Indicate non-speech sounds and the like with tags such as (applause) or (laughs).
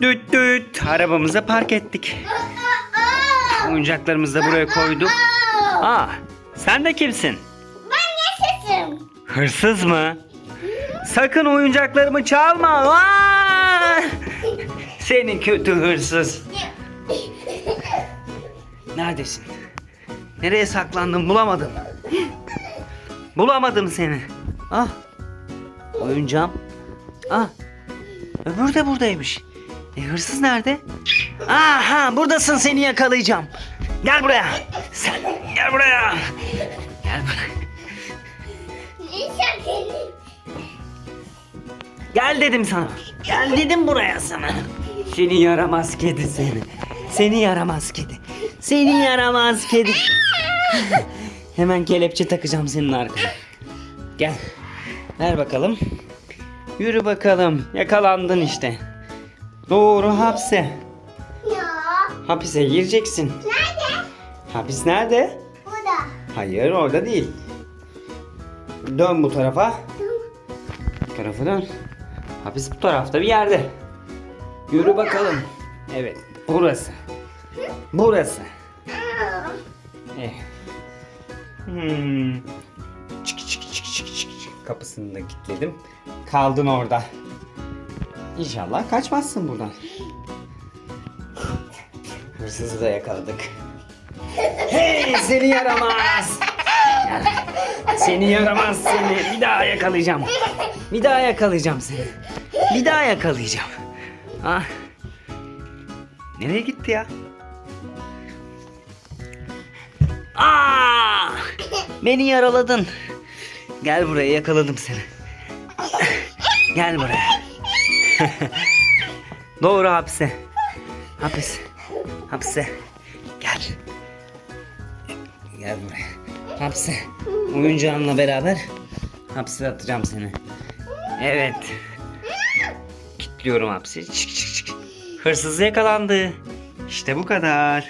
düt düt. Arabamıza park ettik. Oyuncaklarımızı da buraya koyduk. Aa, sen de kimsin? Ben yaşasın. Hırsız mı? Sakın oyuncaklarımı çalma. Aa! Seni kötü hırsız. Neredesin? Nereye saklandın? Bulamadım. Bulamadım seni. Ah. Oyuncağım. Ah. Öbürü de buradaymış. E hırsız nerede? Aha buradasın seni yakalayacağım. Gel buraya. Sen gel buraya. Gel buraya. Gel dedim sana. Gel dedim buraya sana. Seni yaramaz kedi seni. Seni yaramaz kedi. Seni yaramaz kedi. Hemen kelepçe takacağım senin arkana. Gel. Ver bakalım. Yürü bakalım. Yakalandın işte. Doğru hapse. Ya. Hapise gireceksin. Nerede? Hapis nerede? Burada. Hayır orada değil. Dön bu tarafa. Bu tarafa dön. Hapis bu tarafta bir yerde. Yürü bakalım. Evet burası. Burası. Aa. Eh. Hmm. Çık çık çık çık çık. çık. Kapısını da kilitledim. Kaldın orada. İnşallah kaçmazsın buradan. Hırsızı da yakaladık. Hey seni yaramaz. Seni yaramaz seni. Bir daha yakalayacağım. Bir daha yakalayacağım seni. Bir daha yakalayacağım. Ah. Nereye gitti ya? Aa! Beni yaraladın. Gel buraya yakaladım seni. Gel buraya. (laughs) Doğru hapse. Hapis. Hapse. Gel. Gel buraya. Hapse. Oyuncağınla beraber hapse atacağım seni. Evet. Kilitliyorum hapsi. Çık çık çık. Hırsız yakalandı. İşte bu kadar.